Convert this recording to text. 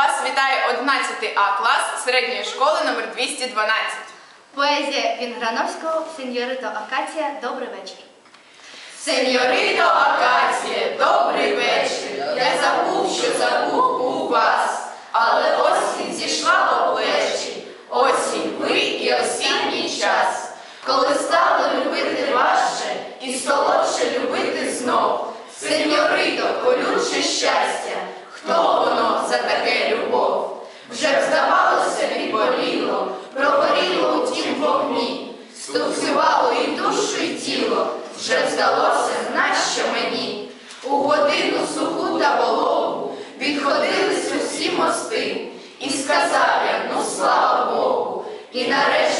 Вас вітає 11 А клас середньої школи номер 212. Поезія Вінграновського, сеньорито Акація, добрий вечір. Сеньорито Акація, добрий вечір. Я забув, що забув у вас, але осінь зійшла по плечі. Осінь ви і осінній час, коли стало Вже здавалося і відболіло, прогоріло у тім вогні, ступцювало і душу, і тіло, вже здалося, нащо мені. У годину суху та вологу відходились усі мости, і сказав я, ну слава Богу, і нарешті.